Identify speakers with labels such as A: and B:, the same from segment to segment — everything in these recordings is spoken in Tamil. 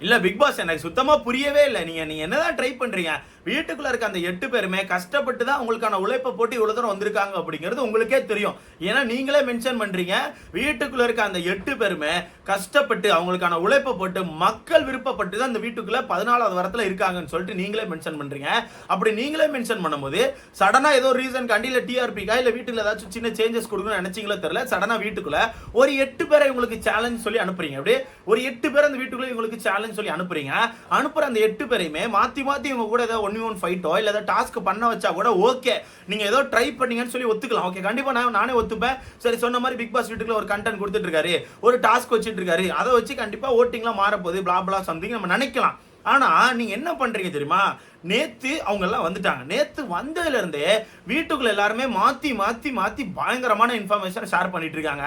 A: இல்ல பிக் பாஸ் எனக்கு சுத்தமா புரியவே இல்லை. நீங்க நீங்க என்னதான் ட்ரை பண்றீங்க? வீட்டுக்குள்ள இருக்க அந்த எட்டு பேருமே கஷ்டப்பட்டு தான் உங்களுக்கான உழைப்பை போட்டு இவ்வளவு தூரம் வந்திருக்காங்க அப்படிங்கிறது உங்களுக்கே தெரியும். ஏன்னா நீங்களே மென்ஷன் பண்றீங்க. வீட்டுக்குள்ள இருக்க அந்த எட்டு பேருமே கஷ்டப்பட்டு அவங்களுக்கான உழைப்பை போட்டு மக்கள் விருப்பப்பட்டு தான் அந்த வீட்டுக்குள்ள பதினாலாவது வரத்துல இருக்காங்கன்னு சொல்லிட்டு நீங்களே மென்ஷன் பண்றீங்க. அப்படி நீங்களே மென்ஷன் பண்ணும்போது சடனா ஏதோ ரீசன் கண்டியில டிஆர்பிக்கா இல்ல வீட்டுல ஏதாச்சும் சின்ன சேஞ்சஸ் கொடுக்கணும்னு நினைச்சீங்களோ தெரியல சடனா வீட்டுக்குள்ள ஒரு எட்டு பேரை உங்களுக்கு சேலஞ்ச் சொல்லி அனுப்புறீங்க. அப்படியே ஒரு எட்டு பேர் அந்த வீட்டுக்குள்ள உங்களுக்கு சேலஞ்ச் சொல்லி அனுப்புறீங்க. அனுப்புற அந்த எட்டு பேரையுமே மாத்தி மாத்தி இவங்க கூட ஏதாவது ஒன் ஒன் ஃபைட்டோ இல்லை ஏதாவது டாஸ்க் பண்ண வச்சா கூட ஓகே நீங்கள் ஏதோ ட்ரை பண்ணீங்கன்னு சொல்லி ஒத்துக்கலாம். ஓகே கண்டிப்பாக நான் நானே ஒத்துப்பேன். சரி சொன்ன மாதிரி பிக் பாஸ் வீட்டுக்குள்ள ஒரு கண்டென்ட் கொடுத்துட்டு இருக்காரு ஒரு டாஸ்க் வச்சுட்டு இருக்காரு அதை வச்சு கண்டிப்பாக ஓட்டிங்லாம் மாற போகுது பிளா பிளா சம்திங் நம்ம நினைக்கலாம். ஆனால் நீங்கள் என்ன பண்ணுறீங்க தெரியுமா? நேற்று அவங்கெல்லாம் வந்துட்டாங்க. நேற்று வந்ததுலேருந்தே வீட்டுக்குள்ள எல்லாருமே மாற்றி மாற்றி மாற்றி பயங்கரமான இன்ஃபர்மேஷன் ஷேர் பண்ணிட்டு இருக்காங்க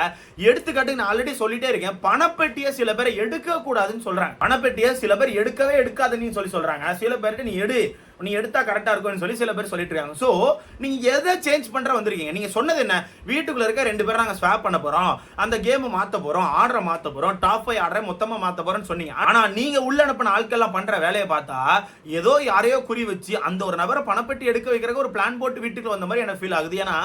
A: எடுத்துக்காட்டுக்கு நான் ஆல்ரெடி சொல்லிட்டே இருக்கேன். பணப்பெட்டியை சில பேர் எடுக்கக்கூடாதுன்னு சொல்கிறாங்க பணப்பெட்டியை சில பேர் எடுக்கவே எடுக்காதுன்னு சொல்லி சொல்கிறாங்க சில பேர்கிட்ட நீ எடு. நீ எடுத்தா கரெக்டா இருக்கும்னு சொல்லி சில பேர் சொல்லிட்டு இருக்காங்க சோ நீங்க எதை சேஞ்ச் பண்ற வந்திருக்கீங்க? நீங்க சொன்னது என்ன? வீட்டுக்குள்ள இருக்க ரெண்டு பேரும் நாங்க ஸ்வாப் பண்ண போறோம். அந்த கேம் மாத்த போறோம். ஆர்டரை மாத்த போறோம். டாப் ஃபைவ் ஆர்டரை மொத்தமா மாத்த போறோம்னு சொன்னீங்க. ஆனா நீங்க உள்ள அனுப்பின ஆட்கள்லாம் பண்ற வேலையை பார்த்தா ஏதோ யாரையோ குறி வச்சு அந்த ஒரு நபரை பணப்பெட்டி எடுக்க வைக்கிறதுக்கு ஒரு பிளான் போட்டு வீட்டுக்கு வந்த மாதிரி எனக்கு ஃபீல் ஆகுது. ஏன்னா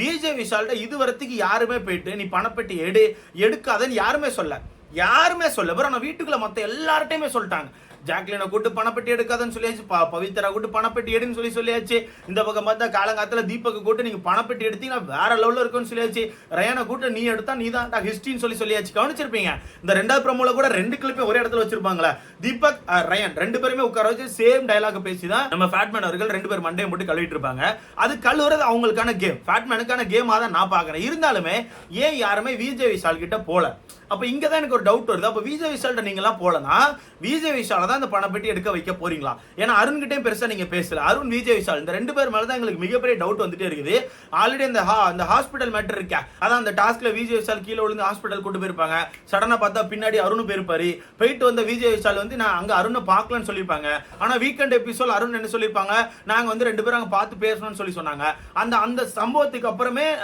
A: விஜய் விஷால்கிட்ட இது வரத்துக்கு யாருமே போயிட்டு நீ பணப்பெட்டி எடு எடுக்காதன்னு யாருமே சொல்ல. யாருமே சொல்ல. பிறகு நான் வீட்டுக்குள்ள மத்த எல்லார்ட்டையுமே சொல்லிட்டாங்க. ஜாக்லினை கூட்டு பணப்பெட்டி எடுக்காதன்னு சொல்லியாச்சு. பவித்ரா கூட்டு பணப்பெட்டி எடுன்னு சொல்லி சொல்லியாச்சு. இந்த பக்கம் பார்த்தா காலங்காலத்தில் தீபக்கு கூட்டு நீங்கள் பணப்பெட்டி எடுத்தீங்கன்னா வேற லெவலில் இருக்கும்னு சொல்லியாச்சு. ரயானை கூட்டு நீ எடுத்தா நீ தான் ஹிஸ்ட்ரின்னு சொல்லி சொல்லியாச்சு. கவனிச்சிருப்பீங்க. இந்த ரெண்டாவது ப்ரோமோல கூட ரெண்டு கிளிப்பே ஒரே இடத்துல வச்சிருப்பாங்களா. தீபக் ரயன் ரயான் ரெண்டு பேருமே உட்கார வச்சு சேம் டயலாக் பேசி தான் நம்ம ஃபேட்மேன் அவர்கள் ரெண்டு பேர் மண்டையை போட்டு கழுவிட்டு இருப்பாங்க. அது கழுவுறது அவங்களுக்கான கேம் ஃபேட்மேனுக்கான கேமாக தான் நான் பார்க்குறேன். இருந்தாலுமே ஏன் யாருமே விஜய் விஷால் கிட்ட போல? அப்ப இங்க தான் எனக்கு ஒரு டவுட் வருது. அப்ப விஜய் விஷால்கிட்ட நீங்க எல்லாம் போலனா விஜய் விஷால தான் இந்த பணப்பெட்டி எடுக்க வைக்க போறீங்களா? ஏன்னா அருண் கிட்டே பெருசா நீங்க பேசல. அருண் விஜய் விஷால் இந்த ரெண்டு பேர் மேலதான் எங்களுக்கு மிகப்பெரிய டவுட் வந்துட்டே இருக்குது. ஆல்ரெடி அந்த ஹா- அந்த ஹாஸ்பிட்டல் மேட்டர் இருக்கா? அதான் அந்த டாஸ்க்ல விஜய் விஷால் கீழே விழுந்து ஹாஸ்பிட்டல் கூட்டு போயிருப்பாங்க. சடனா பார்த்தா பின்னாடி அருண் போயிருப்பாரு. போயிட்டு வந்த விஜய் விஷால் வந்து நான் அங்க அருணை பார்க்கலன்னு சொல்லியிருப்பாங்க. ஆனா வீக்கெண்ட் எபிசோட் அருண் என்ன சொல்லியிருப்பாங்க? நாங்க வந்து ரெண்டு பேரும் அங்க பார்த்து பேசணும்னு சொல்லி சொன்னாங்க. அந்த அந்த சம்பவத்துக்கு அப்புறமே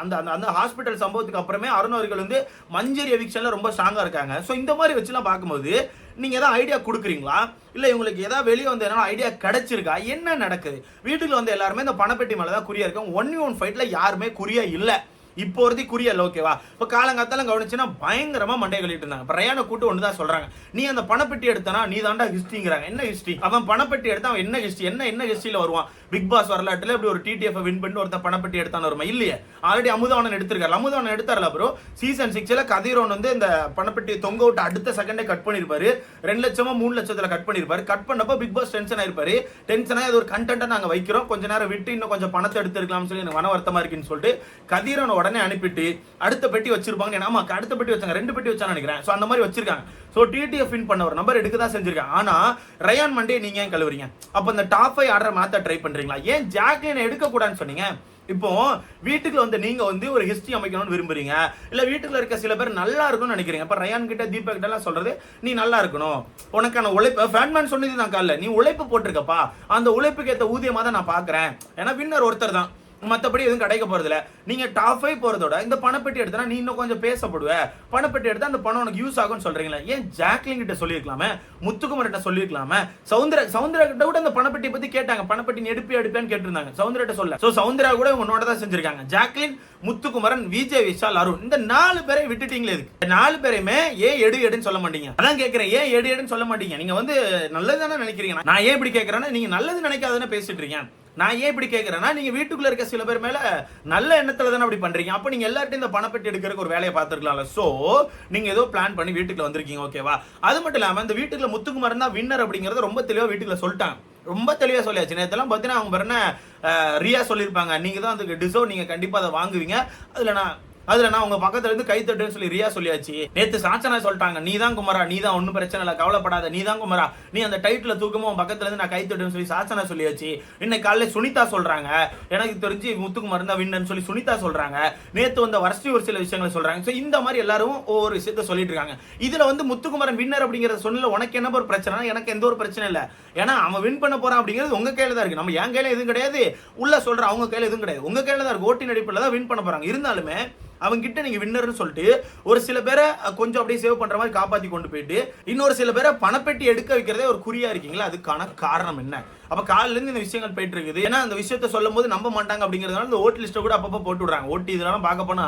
A: அந்த அந்த அந்த ஹாஸ்பிட்டல் சம்பவத்துக்கு அப்புறமே அருண் அவர்கள் வந்து மஞ்சரி எவிக்ஷன்ல ரொம்ப ஸ்ட்ராங்கா இருக்காங்க. ஸோ இந்த மாதிரி வச்சுலாம் பார்க்கும்போது நீங்கள் எதாவது ஐடியா கொடுக்குறீங்களா? இல்லை இவங்களுக்கு ஏதாவது வெளியே வந்து என்ன ஐடியா கிடைச்சிருக்கா? என்ன நடக்குது? வீட்டுக்கு வந்து எல்லாருமே இந்த பணப்பெட்டி மேலே தான் குறியா இருக்கும் ஒன் ஒன் ஃபைட்டில் யாருமே குறியா இல்லை. இப்போ ஒருத்தி குறியல் ஓகேவா இப்போ காலங்காத்தால கவனிச்சுன்னா பயங்கரமா மண்டை கழிட்டு இருந்தாங்க. பிரயாண கூட்டு ஒன்று தான் சொல்றாங்க. நீ அந்த பணப்பெட்டி எடுத்தனா நீ தாண்டா ஹிஸ்ட்ரிங்கிறாங்க என்ன ஹிஸ்ட்ரி அவன் பணப்பெட்டி எடுத்தா அவன் என்ன ஹிஸ்ட்ரி என்ன என்ன ஹிஸ்டியில் வருவான்? பிக் பாஸ் வரலாற்றுல இப்படி ஒரு டிடிஎஃப் வின் பண்ணி ஒருத்தன் பணப்பெட்டி எடுத்தான்னு வருமா? இல்லையே. ஆல்ரெடி அமுதவனன் எடுத்திருக்காரு. அமுதவனன் எடுத்தார்ல ப்ரோ சீசன் சிக்ஸ்ல கதிரோன் வந்து இந்த பணப்பெட்டி தொங்க விட்டு அடுத்த செகண்டே கட் பண்ணிருப்பாரு. ரெண்டு லட்சமோ மூணு லட்சத்துல கட் பண்ணிருப்பாரு. கட் பண்ணப்போ பிக் பாஸ் டென்ஷன் ஆயிருப்பாரு. டென்ஷனா இது ஒரு கண்டென்ட்டா நாங்க வைக்கிறோம். கொஞ்ச நேரம் விட்டு இன்னும் கொஞ்சம் பணத்தை எடுத்துருக்கலாம்னு சொல்லி எனக்கு மன வருத்தமாக இருக்குன்னு சொல்லிட்டு கதிரோன் உடனே அனுப்பிட்டு அடுத்த பெட்டி வச்சிருப்பாங்க ஆமா அடுத்த பெட்டி வச்சாங்க. ரெண்டு பெட்டி வச்சான்னு நினைக்கிறேன். சோ அந்த மாதிரி வச்சிருக்காங்க. சோ டிடிஎஃப் வின் பண்ண ஒரு நம்பர் எடுக்க தான் செஞ்சிருக்காங்க. ஆனா ரயான் மண்டே நீங்க ஏன் கழுவுறீங்க? அப்ப இந்த டாப் ஃபைவ் ஆர்டர் மாத்த ட்ரை பண்றீங்களா? ஏன் ஜாக்லினை எடுக்க கூடாதுன்னு சொன்னீங்க? இப்போ வீட்டுக்குள்ள வந்து நீங்க வந்து ஒரு ஹிஸ்டரி அமைக்கணும்னு விரும்புறீங்க. இல்ல வீட்டுக்குள்ள இருக்க சில பேர் நல்லா இருக்கும்னு நினைக்கிறீங்க. அப்ப ரயான் கிட்ட தீபக் கிட்ட எல்லாம் சொல்றது நீ நல்லா இருக்கணும். உனக்கான உழைப்பு ஃபேன்மேன் சொன்னது நான் காலைல. நீ உழைப்பு போட்டிருக்கப்பா. அந்த உழைப்புக்கு ஏற்ற ஊதியமா தான் நான் பாக்குறேன். ஏன்னா வின்னர் ஒருத்தர் தான் மற்றபடி எதுவும் கிடைக்க போகிறதில்ல நீங்கள் நீங்க டாப் ஃபைவ் போறதோட இந்த பணப்பெட்டி எடுத்தா நீ இன்னும் கொஞ்சம் பேசப்படுவ. பணப்பெட்டி எடுத்தா அந்த பணம் உனக்கு யூஸ் ஆகும்னு சொல்றீங்களா. ஏன் ஜாக்லின் கிட்ட சொல்லியிருக்கலாமே? முத்துக்குமர் கிட்ட சொல்லியிருக்கலாமே? சவுந்தர சவுந்தரா கிட்ட கூட அந்த பணப்பெட்டி பத்தி கேட்டாங்க. பணப்பெட்டி நீ எடுப்பி எடுப்பேன்னு கேட்டிருந்தாங்க. சவுந்தரா கிட்ட சொல்ல. சோ சவுந்தரா கூட உன்னோட தான் செஞ்சிருக்காங்க. ஜாக்லின் முத்துக்குமரன் விஜய் விஷால் அருண். இந்த நாலு பேரை விட்டுட்டீங்களே இதுக்கு. நாலு பேரையுமே ஏன் எடு எடுன்னு சொல்ல மாட்டீங்க? அதான் கேட்குறேன் ஏன் எடு எடுன்னு சொல்ல மாட்டீங்க? நீங்க வந்து நல்லது தானே நினைக்கிறீங்க. நான் ஏன் இப்படி கேட்கறேன்னா நீங்க நல்லது நினைக்காதுன்னு பேசிட்டு இருக்கீங்க நான் ஏன் இப்படி கேட்குறேன்னா நீங்கள் வீட்டுக்குள்ளே இருக்க சில பேர் மேலே நல்ல எண்ணத்தில் தானே அப்படி பண்ணுறீங்க அப்போ நீங்கள் எல்லார்ட்டையும் இந்த பணப்பெட்டி எடுக்கிறதுக்கு ஒரு வேலையை பார்த்துருக்கலாம்ல. ஸோ நீங்கள் ஏதோ பிளான் பண்ணி வீட்டுக்குள்ள வந்திருக்கீங்க ஓகேவா அது மட்டும் இல்லாமல் இந்த வீட்டுக்குள்ள முத்துக்குமார் தான் வின்னர் அப்படிங்கிறத ரொம்ப தெளிவாக வீட்டுக்குள்ள சொல்லிட்டாங்க. ரொம்ப தெளிவாக சொல்லியாச்சு. நேற்றுலாம் பார்த்தீங்கன்னா அவங்க பாருங்க ரியா சொல்லியிருப்பாங்க. நீங்கள் தான் அதுக்கு டிசர்வ் நீங்கள் கண்டிப்பாக அதை வாங்குவீங்க. அதில் நான் அதுல நான் உங்க பக்கத்துல இருந்து கை தட்டுன்னு சொல்லி ரியா சொல்லியாச்சு. நேத்து சாச்சனா சொல்லிட்டாங்க நீ தான் குமரா நீ தான் ஒன்றும் பிரச்சனை இல்ல கவலைப்படாத நீ தான் குமரா. நீ அந்த டைட்டில் தூக்கமா உன் பக்கத்துல இருந்து நான் கை தட்டுன்னு சொல்லி சாச்சனா சொல்லியாச்சு. இன்னைக்கு காலையில சுனிதா சொல்றாங்க எனக்கு தெரிஞ்சு முத்துக்குமார் தான் வின்னு சொல்லி சுனிதா சொல்றாங்க. நேத்து வந்த வரிசை ஒரு சில விஷயங்களை சொல்றாங்க. சோ இந்த மாதிரி எல்லாரும் ஒவ்வொரு விஷயத்த சொல்லிட்டு இருக்காங்க. இதுல வந்து முத்துக்குமரன் வின்னர் அப்படிங்கறத சொன்னல உனக்கு என்ன ஒரு பிரச்சனை? எனக்கு எந்த ஒரு பிரச்சனை இல்ல. ஏன்னா அவன் வின் பண்ண போறான் அப்படிங்கிறது உங்க கையில தான் இருக்கு. நம்ம என் கையில எதுவும் கிடையாது. உள்ள சொல்ற அவங்க கையில எதுவும் கிடையாது. உங்க கையில தான் இருக்கு. ஓட்டின் அடிப்படையில் தான் வின் பண்ண போறாங்க. இருந்தாலுமே அவங்க கிட்ட நீங்க வின்னர்னு சொல்லிட்டு ஒரு சில பேரை கொஞ்சம் அப்படியே சேவ் பண்ற மாதிரி காப்பாத்தி கொண்டு போயிட்டு இன்னொரு சில பேரை பணப்பெட்டி எடுக்க வைக்கிறதே ஒரு குறியா இருக்கீங்களா அதுக்கான காரணம் என்ன? அப்ப காலையில இருந்து இந்த விஷயங்கள் போயிட்டு இருக்குது ஏன்னா அந்த விஷயத்த சொல்லும் போது நம்ப மாட்டாங்க அப்படிங்கறதுனால இந்த ஓட்டு லிஸ்ட்டை கூட அப்பப்போ போட்டு விடுறாங்க ஓட்டு இதெல்லாம் பார்க்க போனா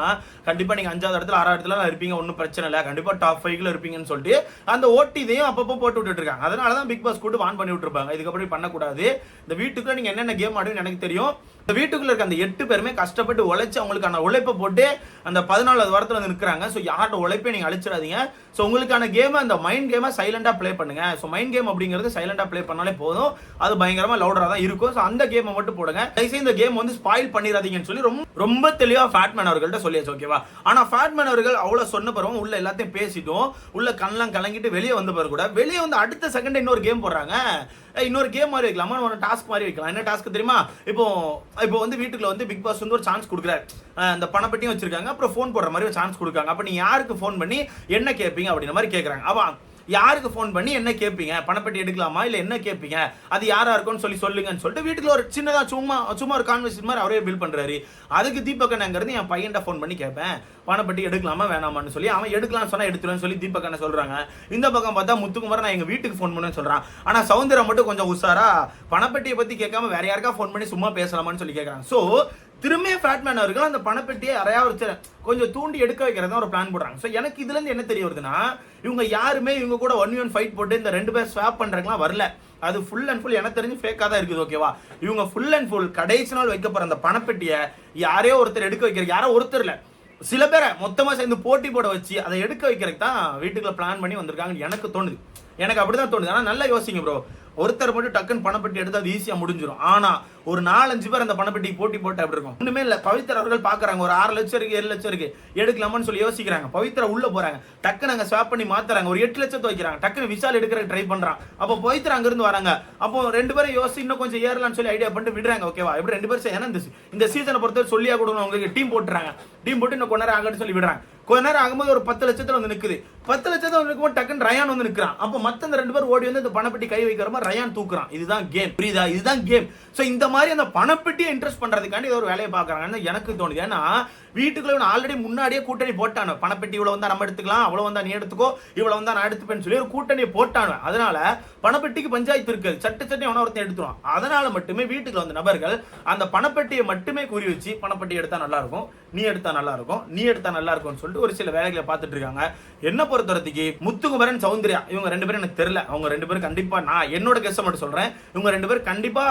A: கண்டிப்பா நீங்க அஞ்சாவது இடத்துல ஆறாவது இடத்துல இருப்பீங்க ஒன்றும் பிரச்சனை இல்லை. கண்டிப்பா டாப் ஃபைவ்ல இருப்பீங்கன்னு சொல்லிட்டு அந்த ஓட்டு இதையும் அப்பப்போ போட்டு விட்டுட்டு இருக்காங்க. அதனால தான் பிக் பாஸ் கூட்டு வான் பண்ணி விட்டுருப்பாங்க. இதுக்கப்புறம் பண்ணக்கூடாது. இந்த வீட்டுக்குள்ள நீங்க என்னென்ன கேம் ஆடுன்னு எனக்கு தெரியும். இந்த வீட்டுக்குள்ள இருக்க அந்த எட்டு பேருமே கஷ்டப்பட்டு உழைச்சு அவங்களுக்கான உழைப்பை போட்டு அந்த பதினாலாவது வாரத்தில் வந்து நிற்கிறாங்க ஸோ யார்கிட்ட உழைப்பே நீங்கள் அழிச்சிடாதீங்க. ஸோ உங்களுக்கான கேமை அந்த மைண்ட் கேமை சைலண்டாக ப்ளே பண்ணுங்க. ஸோ மைண்ட் கேம் அப்படிங்கிறது சைலண்டாக ப்ளே பண்ணாலே போதும். அது பயங்கரமா லவுடரா தான் இருக்கும். ஸோ அந்த கேமை மட்டும் போடுங்க. தயவுசெய்து இந்த கேம் வந்து ஸ்பாயில் பண்ணிடாதீங்கன்னு சொல்லி ரொம்ப ரொம்ப தெளிவா ஃபேட்மேன் அவர்கள்ட்ட சொல்லியாச்சு ஓகேவா ஆனா ஃபேட்மேன் அவர்கள் அவ்வளவு சொன்ன பிறகு உள்ள எல்லாத்தையும் பேசிட்டோம் உள்ள கண்ணெல்லாம் கலங்கிட்டு வெளியே வந்த பிறகு கூட வெளியே வந்து அடுத்த செகண்ட் இன்னொரு கேம் போடுறாங்க. இன்னொரு கேம் மாதிரி வைக்கலாமா? ஒரு டாஸ்க் மாதிரி வைக்கலாம். என்ன டாஸ்க் தெரியுமா? இப்போ இப்போ வந்து வீட்டுக்குள்ள வந்து பிக் பாஸ் வந்து ஒரு சான்ஸ் கொடுக்குறாரு. அந்த பணப்பட்டியும் வச்சிருக்காங்க. அப்புறம் ஃபோன் போடுற மாதிரி ஒரு சான்ஸ் கொடுக்காங்க அப்ப நீ யாருக்கு ஃபோன் பண்ணி என்ன கேட்பீங்க? அப்படின்ற மாதிரி கேட்குறாங்க அவன் யாருக்கு ஃபோன் பண்ணி என்ன கேட்பீங்க பணப்பட்டி எடுக்கலாமா? இல்லை என்ன கேட்பீங்க அது யாராக இருக்கும்னு சொல்லி சொல்லுங்கன்னு சொல்லிட்டு வீட்டில் ஒரு சின்னதாக சும்மா சும்மா ஒரு கான்வர்சேஷன் மாதிரி அவரே பில் பண்ணுறாரு அதுக்கு தீபக்கண்ணங்கிறது என் பையன்ட்ட ஃபோன் பண்ணி கேட்பேன் பணப்பட்டி எடுக்கலாமா வேணாமான்னு சொல்லி அவன் எடுக்கலாம்னு சொன்னால் எடுத்துருவேன்னு சொல்லி தீபக்கண்ண சொல்கிறாங்க இந்த பக்கம் பார்த்தா முத்துக்குமார் நான் எங்கள் வீட்டுக்கு ஃபோன் பண்ணுன்னு சொல்கிறான் ஆனால் சவுந்தரம் மட்டும் கொஞ்சம் உஷாரா பணப்பட்டியை பற்றி கேட்காம வேற யாருக்கா ஃபோன் பண்ணி சும்மா பேசலாமான்னு சொல்லி கேட்குறாங்க ஸோ திரும்பிய ஃபேட்மேன் அவர்கள் அந்த பணப்பெட்டியை யாரையா வச்சு கொஞ்சம் தூண்டி எடுக்க வைக்கிறதா ஒரு பிளான் போடுறாங்க. ஸோ எனக்கு இதுல இருந்து என்ன தெரிய வருதுன்னா இவங்க யாருமே இவங்க கூட ஒன் ஒன் ஃபைட் போட்டு இந்த ரெண்டு பேர் ஸ்வாப் பண்றதுக்குலாம் வரல. அது ஃபுல் அண்ட் ஃபுல் எனக்கு தெரிஞ்சு ஃபேக்காக தான் இருக்குது ஓகேவா இவங்க ஃபுல் அண்ட் ஃபுல் கடைசி நாள் வைக்க போற அந்த பணப்பெட்டியை யாரையோ ஒருத்தர் எடுக்க வைக்கிற யாரோ ஒருத்தர் இல்லை சில பேரை மொத்தமாக சேர்ந்து போட்டி போட வச்சு அதை எடுக்க வைக்கிறதுக்கு தான் வீட்டுக்குள்ள பிளான் பண்ணி வந்திருக்காங்கன்னு எனக்கு தோணுது. எனக்கு அப்படிதான் தோணுது. ஆனால் நல்லா யோசிங்க ப்ரோ ஒருத்தர் மட்டும் டக்குன்னு பணப்பெட்டி எடுத்து அது ஈஸியாக முடிஞ்சிடும் ஆனால் ஒரு நாலஞ்சு பேர் அந்த பணப்பெட்டி போட்டி போட்டு அப்படி இருக்கும்? ஒன்றுமே இல்லை. பவித்ரா அவர்கள் பார்க்குறாங்க ஒரு ஆறு லட்சம் இருக்கு ஏழு லட்சம் இருக்கு. எடுக்கலாமான்னு சொல்லி யோசிக்கிறாங்க. பவித்ரா உள்ளே போகிறாங்க டக்குன்னு அங்கே ஸ்வாப் பண்ணி மாற்றுறாங்க ஒரு எட்டு லட்சத்தை வைக்கிறாங்க. டக்குன்னு விஷால் எடுக்கிற ட்ரை பண்ணுறான் அப்போ பவித்ரா அங்கேருந்து வராங்க. அப்போ ரெண்டு பேரும் யோசிச்சு இன்னும் கொஞ்சம் ஏறலாம்னு சொல்லி ஐடியா பண்ணிட்டு விடுறாங்க. ஓகேவா எப்படி ரெண்டு பேரும் ஏன்னா இந்த சீசனை பொறுத்தவரை சொல்லியாக கொடுக்கணும். அவங்களுக்கு டீம் போட்டுறாங்க. டீம் போட்டு இன்னும் கொஞ்ச ஆகட்டும் சொல்லி விடுறாங்க. கொஞ்ச நேரம் ஆகும்போது ஒரு பத்து லட்சத்தில் வந்து நிற்குது பத்து லட்சத்தில் வந்து நிற்கும்போது டக்குன்னு ரயான் வந்து நிற்கிறான் அப்போ மற்ற இந்த ரெண்டு பேர் ஓடி வந்து இந்த பணப்பெட்டி கை வைக்கிற மாதிரி ரயான் தூக்குறான். இதுதான் கேம் புரியுதா? இதுதான் கேம் ஸோ இந்த மாதிரி அந்த பணப்பெட்டியை இன்ட்ரெஸ்ட் பண்றதுக்காண்டி ஏதோ ஒரு வேலையை பாக்குறாங்கன்னு எனக்கு தோணுது? ஏன்னா வீட்டுக்குள்ள ஆல்ரெடி முன்னாடியே கூட்டணி போட்டானு. பணப்பெட்டி இவ்வளவு வந்தா நம்ம எடுத்துக்கலாம் அவ்வளவு வந்தா நீ எடுத்துக்கோ இவ்வளவு வந்தா நான் எடுத்துப்பேன்னு சொல்லி ஒரு கூட்டணியை போட்டானு. அதனால பணப்பெட்டிக்கு பஞ்சாயத்து இருக்கு. சட்டு சட்டை எவனோ ஒருத்தன் எடுத்துருவான். அதனால மட்டுமே வீட்டுக்கு வந்த நபர்கள் அந்த பணப்பெட்டியை மட்டுமே குறி வச்சு பணப்பெட்டி எடுத்தா நல்லா இருக்கும் நீ எடுத்தா நல்லா இருக்கும் நீ எடுத்தா நல்லா இருக்கும்னு சொல்லிட்டு ஒரு சில வேலைகளை பார்த்துட்டு இருக்காங்க. என்ன பொறுத்தவரத்துக்கு முத்துகுமரன் சௌந்தர்யா இவங்க ரெண்டு பேரும் எனக்கு தெரியல. அவங்க ரெண்டு பேரும் கண்டிப்பா நான் என்னோட கெஸ்ட் மட்டும் சொல்றேன். இவங்க ரெண்டு பேரும் கண்டிப்பா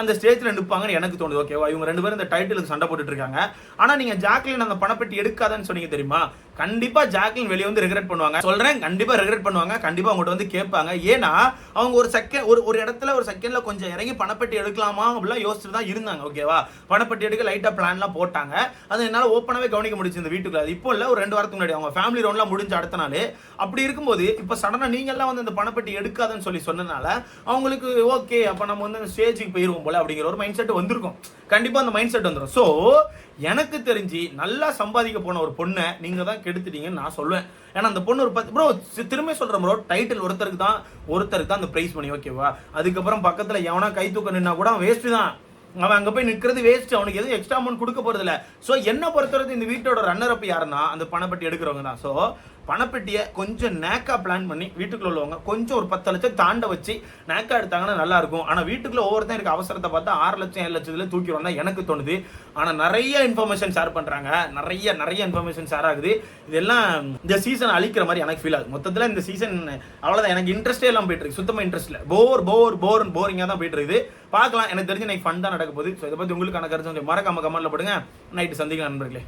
A: அந்த ஸ்டேஜ்ல நிற்பாங்கன்னு எனக்கு தோணுது ஓகேவா இவங்க ரெண்டு பேரும் இந்த டைட்டிலுக்கு சண்டை போட்டுட்டு இருக்காங்க. ஆனா நீங்க ஜாக்லின் அந்த பணப்பெட்டி எடுக்காதன்னு சொன்னீங்க தெரியுமா? கண்டிப்பா ஜாக்லின் வெளியே வந்து ரெக்ரெட் பண்ணுவாங்க. சொல்றேன் கண்டிப்பா ரிகரெட் பண்ணுவாங்க. கண்டிப்பா அவங்ககிட்ட வந்து கேட்பாங்க. ஏன்னா அவங்க ஒரு செகண்ட் ஒரு ஒரு இடத்துல ஒரு செகண்ட்ல கொஞ்சம் இறங்கி பணப்பெட்டி எடுக்கலாமா அப்படிலாம் யோசிச்சுட்டு தான் இருந்தாங்க ஓகேவா பணப்பெட்டி எடுக்க லைட்டா பிளான்லாம் போட்டாங்க. அது என்னால ஓப்பனாவே கவனிக்க முடிச்சு இந்த வீட்டுக்குள்ள. அது இப்போ இல்ல ஒரு ரெண்டு வாரத்துக்கு முன்னாடி. அவங்க ஃபேமிலி ரவுண்ட்லாம் முடிஞ்ச அடுத்த நாள். அப்படி இருக்கும்போது இப்போ சடனா நீங்க எல்லாம் வந்து இந்த பணப்பெட்டி எடுக்காதன்னு சொல்லி சொன்னனால அவங்களுக்கு ஓகே அப்ப நம்ம வந்து ஸ்டேஜுக்கு போயிருவோம் போல அப்படிங்கிற ஒரு மைண்ட் செட் வந்திருக்கும். கண்டிப்பாக அந்த மைண்ட் செட் வந்துடும் ஸோ எனக்கு தெரிஞ்சு நல்லா சம்பாதிக்க போன ஒரு பொண்ணை நீங்கள் தான் கெடுத்துட்டீங்கன்னு நான் சொல்லுவேன் ஏன்னா அந்த பொண்ணு ஒரு பத்து ப்ரோ திரும்ப சொல்கிற ப்ரோ டைட்டில் ஒருத்தருக்கு தான் ஒருத்தருக்கு தான் அந்த ப்ரைஸ் பண்ணி ஓகேவா அதுக்கப்புறம் பக்கத்தில் எவனா கை தூக்க நின்னா கூட வேஸ்ட்டு தான். அவன் அங்கே போய் நிற்கிறது வேஸ்ட் அவனுக்கு எதுவும் எக்ஸ்ட்ரா அமௌண்ட் கொடுக்க போகிறது இல்லை ஸோ என்ன பொறுத்தவரைக்கும் இந்த வீட்டோட ரன்னர் அப் யாருன்னா அந்த பணப்பட்டி எடுக்கிறவங்க தான். ஸோ பணப்பெட்டியை கொஞ்சம் நேக்கா பிளான் பண்ணி வீட்டுக்குள்ள உள்ளவங்க கொஞ்சம் ஒரு பத்து லட்சம் தாண்ட வச்சு நேக்கா எடுத்தாங்கன்னா நல்லா இருக்கும். ஆனா வீட்டுக்குள்ள ஒவ்வொருத்தன் இருக்க அவசரத்தை பார்த்தா ஆறு லட்சம் ஏழு லட்சத்துல தூக்கி தான் எனக்கு தோணுது. ஆனா நிறைய இன்ஃபர்மேஷன் ஷேர் பண்றாங்க. நிறைய நிறைய இன்ஃபர்மேஷன் ஷேர் ஆகுது. இதெல்லாம் இந்த சீசன் அழிக்கிற மாதிரி எனக்கு ஃபீல் ஆகுது. மொத்தத்துல இந்த சீசன் அவ்வளவுதான். எனக்கு இன்ட்ரெஸ்டே எல்லாம் போயிட்டு இருக்கு. சுத்தமா இன்ட்ரெஸ்ட் இல்ல. போர் போர் போர் போரிங்கா தான் போயிட்டு இருக்குது. பார்க்கலாம். எனக்கு தெரிஞ்சு எனக்கு ஃபன் தான் நடக்க போகுது. ஸோ இதை பத்தி உங்களுக்கான கருத்து மறக்காம கமெண்ட்ல போடுங்க. நைட்டு சந்திக்கலாம் நண்பர்களே.